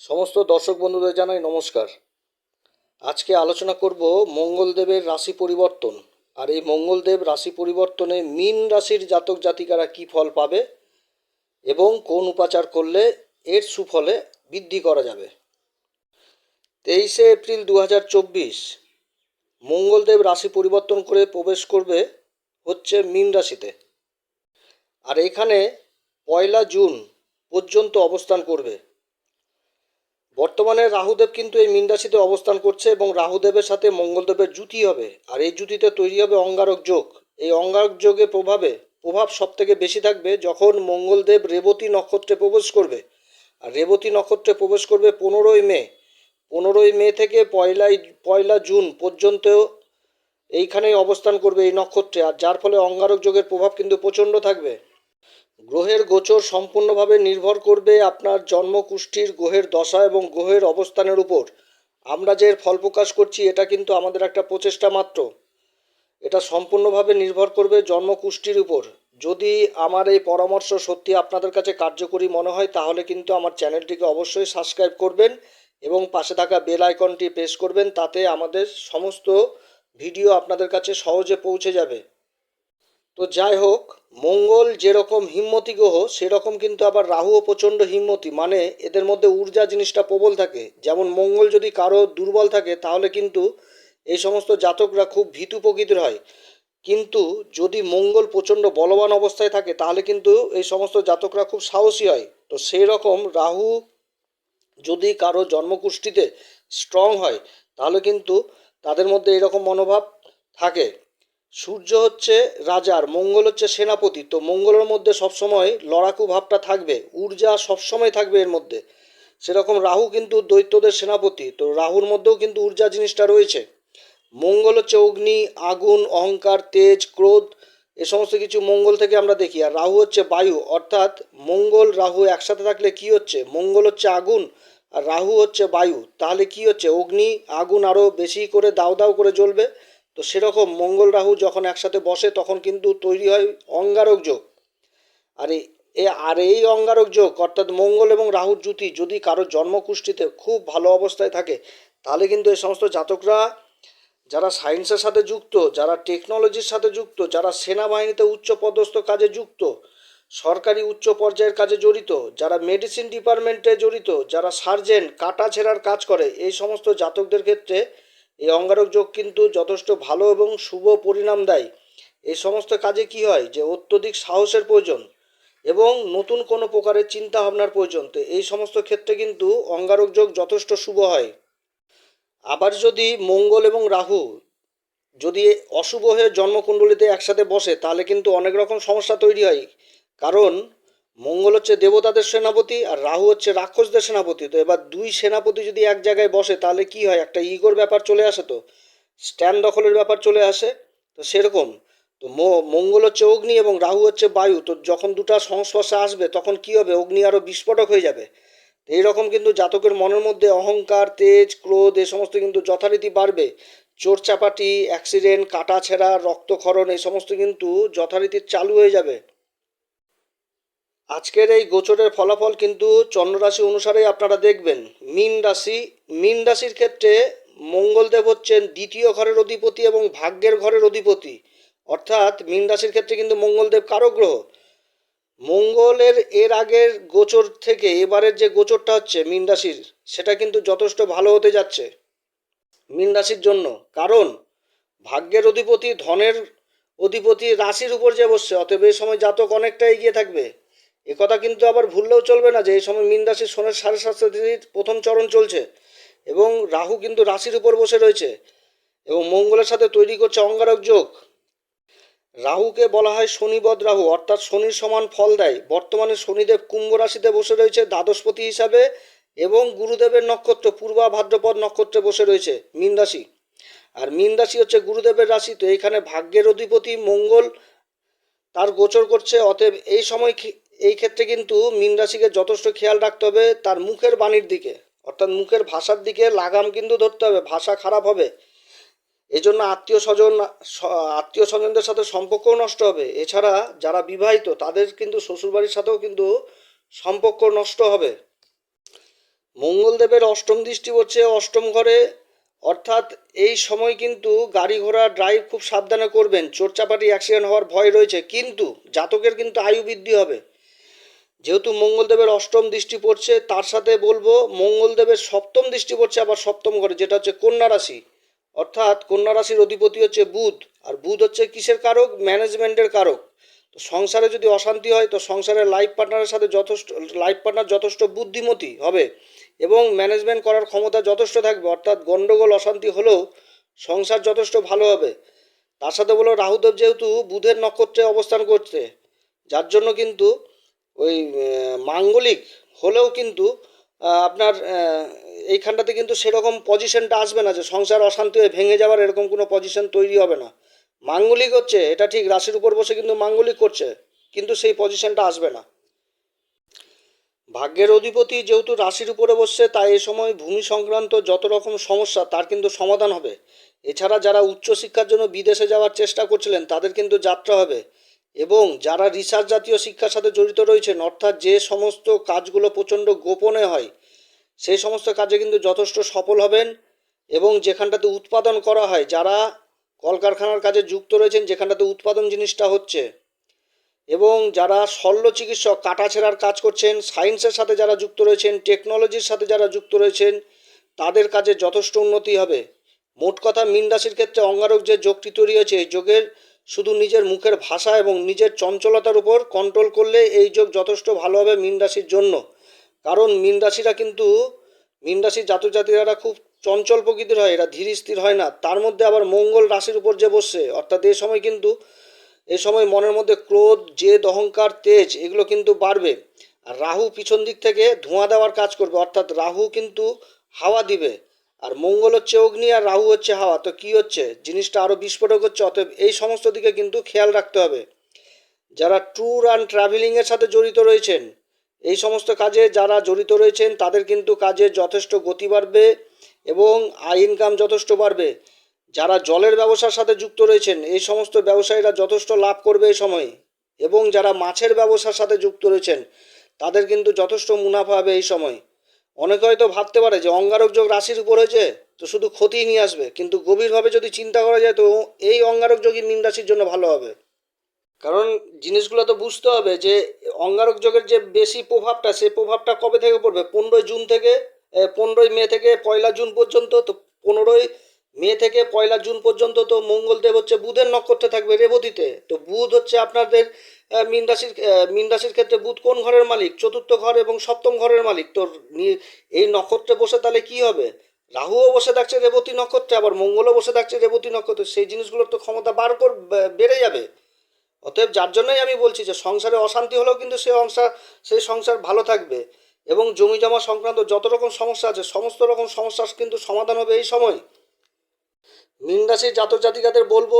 সমস্ত দর্শক বন্ধুদের জানাই নমস্কার। আজকে আলোচনা করব মঙ্গলদেবের রাশি পরিবর্তন। আর এই মঙ্গলদেব রাশি পরিবর্তনে মীন রাশির জাতক জাতিকারা কী ফল পাবে এবং কোন উপাচার করলে এর সুফলে বৃদ্ধি করা যাবে। তেইশে এপ্রিল দু হাজার চব্বিশ, মঙ্গলদেব রাশি পরিবর্তন করে প্রবেশ করবে হচ্ছে মীন রাশিতে। আর এখানে পয়লা জুন পর্যন্ত অবস্থান করবে। বর্তমানে রাহুদেব কিন্তু এই মীন রাশিতে অবস্থান করছে এবং রাহুদেবের সাথে মঙ্গলদেবের জুতি হবে। আর এই জুতিতে তৈরি হবে অঙ্গারক যোগ। এই অঙ্গারক যোগের প্রভাবে প্রভাব সব থেকে বেশি থাকবে যখন মঙ্গলদেব রেবতী নক্ষত্রে প্রবেশ করবে। আর রেবতী নক্ষত্রে প্রবেশ করবে পনেরোই মে। পনেরোই মে থেকে পয়লাই পয়লা জুন পর্যন্ত এইখানেই অবস্থান করবে এই নক্ষত্রে। আর যার ফলে অঙ্গারক যোগের প্রভাব কিন্তু প্রচণ্ড থাকবে। গ্রহের গোচর সম্পূর্ণভাবে নির্ভর করবে আপনার জন্মকুষ্ঠির গ্রহের দশা এবং গ্রহের অবস্থানের উপর। আমরা যে ফল প্রকাশ করছি, এটা কিন্তু আমাদের একটা প্রচেষ্টা মাত্র। এটা সম্পূর্ণভাবে নির্ভর করবে জন্মকুষ্ঠির উপর। যদি আমার এই পরামর্শ সত্যি আপনাদের কাছে কার্যকরী মনে হয়, তাহলে কিন্তু আমার চ্যানেলটিকে অবশ্যই সাবস্ক্রাইব করবেন এবং পাশে থাকা বেল আইকনটি প্রেস করবেন, তাতে আমাদের সমস্ত ভিডিও আপনাদের কাছে সহজে পৌঁছে যাবে। তো যাই হোক মঙ্গল যেরকম হিম্মতি গ্রহ, সেরকম কিন্তু আবার রাহুও প্রচণ্ড হিম্মতি। মানে এদের মধ্যে ঊর্জা জিনিসটা প্রবল থাকে। যেমন মঙ্গল যদি কারও দুর্বল থাকে, তাহলে কিন্তু এই সমস্ত জাতকরা খুব ভীতু প্রকৃতির হয়। কিন্তু যদি মঙ্গল প্রচণ্ড বলবান অবস্থায় থাকে, তাহলে কিন্তু এই সমস্ত জাতকরা খুব সাহসী হয়। তো সেই রকম রাহু যদি কারও জন্মকুষ্ঠিতে স্ট্রং হয়, তাহলে কিন্তু তাদের মধ্যে এরকম মনোভাব থাকে। সূর্য হচ্ছে রাজার মঙ্গল হচ্ছে সেনাপতি। তো মঙ্গলের মধ্যে সবসময় লড়াকু ভাবটা থাকবে, ঊর্জা সবসময় থাকবে এর মধ্যে। সেরকম রাহু কিন্তু দৈত্যদের সেনাপতি, তো রাহুর মধ্যেও কিন্তু ঊর্জা জিনিসটা রয়েছে। মঙ্গল হচ্ছে অগ্নি, আগুন, অহংকার, তেজ, ক্রোধ, এ সমস্ত কিছু মঙ্গল থেকে আমরা দেখি। আর রাহু হচ্ছে বায়ু, অর্থাৎ মঙ্গল, রাহু একসাথে থাকলে কি হচ্ছে? মঙ্গল হচ্ছে আগুন আর রাহু হচ্ছে বায়ু। তাহলে কি হচ্ছে? অগ্নি, আগুন আরও বেশি করে দাও দাও করে জ্বলবে। তো সেরকম মঙ্গল রাহু যখন একসাথে বসে, তখন কিন্তু তৈরি হয় অঙ্গারক যোগ। আর এ, আর এই অঙ্গারক যোগ, অর্থাৎ মঙ্গল এবং রাহুর জুতি যদি কারও জন্মকুষ্ঠিতে খুব ভালো অবস্থায় থাকে, তাহলে কিন্তু এই সমস্ত জাতকরা, যারা সায়েন্সের সাথে যুক্ত, যারা টেকনোলজির সাথে যুক্ত, যারা সেনাবাহিনীতে উচ্চ পদস্থ কাজে যুক্ত, সরকারি উচ্চ পর্যায়ের কাজে জড়িত, যারা মেডিসিন ডিপার্টমেন্টে জড়িত, যারা সার্জেন্ট কাটা ছেঁড়ার কাজ করে, এই সমস্ত জাতকদের ক্ষেত্রে এই অঙ্গারক যোগ কিন্তু যথেষ্ট ভালো এবং শুভ পরিণাম দেয়। এই সমস্ত কাজে কি হয় যে, অত্যধিক সাহসের প্রয়োজন এবং নতুন কোনো প্রকারের চিন্তা ভাবনার প্রয়োজন। তো এই সমস্ত ক্ষেত্রে কিন্তু অঙ্গারক যোগ যথেষ্ট শুভ হয়। আবার যদি মঙ্গল এবং রাহু যদি অশুভ হয়ে জন্মকুণ্ডলিতে একসাথে বসে, তাহলে কিন্তু অনেক রকম সমস্যা তৈরি হয়। কারণ মঙ্গল হচ্ছে দেবতাদের সেনাপতি আর রাহু হচ্ছে রাক্ষসদের সেনাপতি। তো এবার দুই সেনাপতি যদি এক জায়গায় বসে, তাহলে কি হয়? একটা ইগোর ব্যাপার চলে আসে তো? স্ট্যান্ড দখলের ব্যাপার চলে আসে। তো সেরকম। তো মঙ্গল হচ্ছে অগ্নি এবং রাহু হচ্ছে বায়ু। তো যখন দুটা সংস্পর্শে আসবে, তখন কি হবে? অগ্নি আরও বিস্ফোটক হয়ে যাবে। এইরকম কিন্তু জাতকের মনের মধ্যে অহংকার, তেজ, ক্রোধ, এ সমস্ত কিন্তু যথারীতি বাড়বে। চোরচাপাটি অ্যাক্সিডেন্ট, কাটা ছেঁড়া, রক্তক্ষরণ এই সমস্ত কিন্তু যথারীতি চালু হয়ে যাবে। আজকের এই গোচরের ফলাফল কিন্তু চন্দ্ররাশি অনুসারেই আপনারা দেখবেন। মীন রাশি, মীন রাশির ক্ষেত্রে মঙ্গলদেব হচ্ছেন দ্বিতীয় ঘরের অধিপতি এবং ভাগ্যের ঘরের অধিপতি। অর্থাৎ মীন রাশির ক্ষেত্রে কিন্তু মঙ্গলদেব কারও গ্রহ। মঙ্গলের এর আগের গোচর থেকে এবারের যে গোচরটা হচ্ছে মীন রাশির, সেটা কিন্তু যথেষ্ট ভালো হতে যাচ্ছে মীন রাশির জন্য। কারণ ভাগ্যের অধিপতি, ধনের অধিপতি, রাশির উপর যে বসছে, অতএব এই সময় জাতক অনেকটা এগিয়ে থাকবে। একথা কিন্তু আবার ভুললেও চলবে না যে এই সময় মীন রাশির সোনের সাড়ে সাতশো তিথির প্রথম চরণ চলছে এবং রাহু কিন্তু রাশির উপর বসে রয়েছে এবং মঙ্গলের সাথে তৈরি করছে অঙ্গারক যোগ। রাহুকে বলা হয় শনিবদ রাহু, অর্থাৎ শনির সমান ফল দেয়। বর্তমানে শনিদেব কুম্ভ রাশিতে বসে রয়েছে দ্বাদশপতি হিসাবে এবং গুরুদেবের নক্ষত্র পূর্বা ভাদ্রপদ নক্ষত্রে বসে রয়েছে মীন রাশি। আর মীন রাশি হচ্ছে গুরুদেবের রাশি, তো এখানে ভাগ্যের অধিপতি মঙ্গল তার গোচর করছে, অতএব এই সময় এই ক্ষেত্রে কিন্তু মীন রাশিকে যথেষ্ট খেয়াল রাখতে হবে তার মুখের বাণীর দিকে। অর্থাৎ মুখের ভাষার দিকে লাগাম কিন্তু ধরতে হবে, ভাষা খারাপ হবে। এই জন্য আত্মীয় স্বজন আত্মীয় স্বজনদের সাথে সম্পর্কও নষ্ট হবে। এছাড়া যারা বিবাহিত, তাদের কিন্তু শ্বশুরবাড়ির সাথেও কিন্তু সম্পর্ক নষ্ট হবে। মঙ্গলদেবের অষ্টম দৃষ্টি হচ্ছে অষ্টম ঘরে। অর্থাৎ এই সময় কিন্তু গাড়ি ঘোড়া ড্রাইভ খুব সাবধানে করবেন। চোরচাপাটি অ্যাক্সিডেন্ট হওয়ার ভয় রয়েছে। কিন্তু জাতকের কিন্তু আয়ু বৃদ্ধি হবে। যেহেতু মঙ্গলদেবের অষ্টম দৃষ্টি পড়ছে, তার সাথে বলব মঙ্গলদেবের সপ্তম দৃষ্টি পড়ছে আবার সপ্তম ঘরে, যেটা হচ্ছে কন্যা রাশি। অর্থাৎ কন্যা রাশির অধিপতি হচ্ছে বুধ, আর বুধ হচ্ছে কিসের কারক? ম্যানেজমেন্টের কারক। তো সংসারে যদি অশান্তি হয়, তো সংসারের লাইফ পার্টনারের সাথে যথেষ্ট, লাইফ পার্টনার যথেষ্ট বুদ্ধিমতী হবে এবং ম্যানেজমেন্ট করার ক্ষমতা যথেষ্ট থাকবে। অর্থাৎ গণ্ডগোল, অশান্তি হলেও সংসার যথেষ্ট ভালো হবে। তার সাথে বলো রাহুদেব যেহেতু বুধের নক্ষত্রে অবস্থান করছে, যার জন্য কিন্তু ওই মাঙ্গলিক হলেও কিন্তু আপনার এইখানটাতে কিন্তু সেরকম পজিশনটা আসবে না যে সংসার অশান্তি হয়ে ভেঙে যাওয়ার এরকম কোনো পজিশন তৈরি হবে না। মাঙ্গলিক হচ্ছে, এটা ঠিক, রাশির উপর বসে কিন্তু মাঙ্গলিক করছে, কিন্তু সেই পজিশনটা আসবে না। ভাগ্যের অধিপতি যেহেতু রাশির উপরে বসছে, তাই এই সময় ভূমি সংক্রান্ত যত রকম সমস্যা, তার কিন্তু সমাধান হবে। এছাড়া যারা উচ্চশিক্ষার জন্য বিদেশে যাওয়ার চেষ্টা করছিলেন, তাদের কিন্তু যাত্রা হবে। এবং যারা রিসার্চ জাতীয় শিক্ষার সাথে জড়িত রয়েছেন, অর্থাৎ যে সমস্ত কাজগুলো প্রচণ্ড গোপনে হয়, সেই সমস্ত কাজে কিন্তু যথেষ্ট সফল হবেন এবং যেখানটাতে উৎপাদন করা হয়, যারা কলকারখানার কাজে যুক্ত রয়েছেন, যেখানটাতে উৎপাদন জিনিসটা হচ্ছে এবং যারা শল্য চিকিৎসক কাটাছেড়ার কাজ করছেন সায়েন্সের সাথে যারা যুক্ত রয়েছেন টেকনোলজির সাথে যারা যুক্ত রয়েছেন, তাদের কাজে যথেষ্ট উন্নতি হবে। মোট কথা, মীন ক্ষেত্রে অঙ্গারক যে যোগটি তৈরি হয়েছে, এই যোগের শুধু নিজের মুখের ভাষা এবং নিজের চঞ্চলতার উপর কন্ট্রোল করলে এই যোগ যথেষ্ট ভালো হবে মীন রাশির জন্য। কারণ মীন রাশিরা কিন্তু, মীন রাশির জাতক জাতিকারা খুব চঞ্চল প্রকৃতির হয়, এরা ধীর স্থির হয় না। তার মধ্যে আবার মঙ্গল রাশির উপর যে বসছে, অর্থাৎ এই সময় কিন্তু এই সময় মনের মধ্যে ক্রোধ, জেদ, অহংকার, তেজ, এগুলো কিন্তু বাড়বে। আর রাহু পিছন দিক থেকে ধোঁয়া দেওয়ার কাজ করবে, অর্থাৎ রাহু কিন্তু হাওয়া দিবে। আর মঙ্গল হচ্ছে অগ্নি আর রাহু হচ্ছে হাওয়া। তো কি হচ্ছে? জিনিসটা আরও বিস্ফোরক হচ্ছে, অতএব এই সমস্ত দিকে কিন্তু খেয়াল রাখতে হবে। যারা ট্যুর অ্যান্ড ট্রাভেলিংয়ের সাথে জড়িত রয়েছেন, এই সমস্ত কাজে যারা জড়িত রয়েছেন, তাদের কিন্তু কাজে যথেষ্ট গতি বাড়বে এবং আয় ইনকাম যথেষ্ট বাড়বে। যারা জলের ব্যবসার সাথে যুক্ত রয়েছেন, এই সমস্ত ব্যবসায়ীরা যথেষ্ট লাভ করবে এই সময়ে। এবং যারা মাছের ব্যবসার সাথে যুক্ত রয়েছেন, তাদের কিন্তু যথেষ্ট মুনাফা হবে এই সময়। অনেকে হয়তো ভাবতে পারে যে অঙ্গারক যোগ রাশির উপর হয়েছে, তো শুধু ক্ষতিই নিয়ে আসবে। কিন্তু গভীরভাবে যদি চিন্তা করা যায়, তো এই অঙ্গারক যোগই মীন রাশির জন্য ভালো হবে। কারণ জিনিসগুলো তো বুঝতে হবে যে, অঙ্গারক যোগের যে বেশি প্রভাবটা, সে প্রভাবটা কবে থেকে পড়বে? পনেরোই জুন থেকে পনেরোই মে থেকে পয়লা জুন পর্যন্ত, তো পনেরোই মে থেকে পয়লা জুন পর্যন্ত তো মঙ্গলদেব হচ্ছে বুধের নক্ষত্রে থাকবে রেবতীতে। তো বুধ হচ্ছে আপনাদের মীন রাশির মীন রাশির ক্ষেত্রে বুধ কোন ঘরের মালিক? চতুর্থ ঘর এবং সপ্তম ঘরের মালিক? তো নি- এই নক্ষত্রে বসে তাহলে কি হবে? রাহুও বসে থাকছে রেবতী নক্ষত্রে, আবার মঙ্গলও বসে থাকছে রেবতী নক্ষত্রে। সেই জিনিসগুলোর তো ক্ষমতা বার কর বেড়ে যাবে। অতএব যার জন্যই আমি বলছি যে সংসারে অশান্তি হলেও কিন্তু সেই সংসার সেই সংসার ভালো থাকবে। এবং জমি জমা সংক্রান্ত যত রকম সমস্যা আছে, সমস্ত রকম সমস্যার কিন্তু সমাধান হবে এই সময়। মীন রাশির জাতক জাতিকাদের বলব,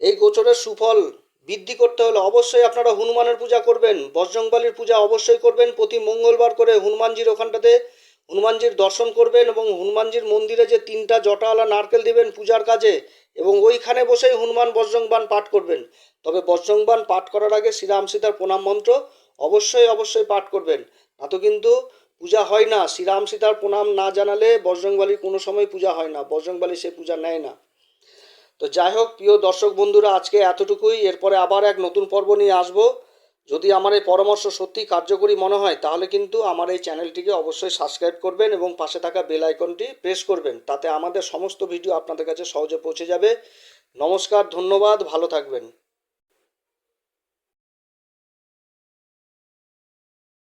এই গোচরের সুফল বৃদ্ধি করতে হলে অবশ্যই আপনারা হনুমানের পূজা করবেন, বজরংবলীর পূজা অবশ্যই করবেন, প্রতি মঙ্গলবার করে হনুমানজির ওখানটাতে হনুমানজির দর্শন করবেন এবং হনুমানজির মন্দিরে যে তিনটা জটাওয়ালা নারকেল দিবেন পূজার কাজে এবং ওইখানে বসেই হনুমান বজ্রংবান পাঠ করবেন। তবে বজ্রংবান পাঠ করার আগে শ্রীরাম সীতার প্রণাম মন্ত্র অবশ্যই অবশ্যই পাঠ করবেন। না তো কিন্তু পূজা হয় না, শ্রীরাম সীতার প্রণাম না জানালে বজরংবলীর কোনো সময় পূজা হয় না, বজরংবলী সে পূজা নেয় না। তো যাই হোক, প্রিয় দর্শক বন্ধুরা, আজকে এতটুকুই। এরপরে আবার এক নতুন পর্ব নিয়ে আসব। যদি আমার এই পরামর্শ সত্যি কার্যকরী মনে হয়, তাহলে কিন্তু আমার এই চ্যানেলটিকে অবশ্যই সাবস্ক্রাইব করবেন এবং পাশে থাকা বেল আইকনটি প্রেস করবেন। তাতে আমাদের সমস্ত ভিডিও আপনাদের কাছে সহজে পৌঁছে যাবে। নমস্কার, ধন্যবাদ, ভালো থাকবেন।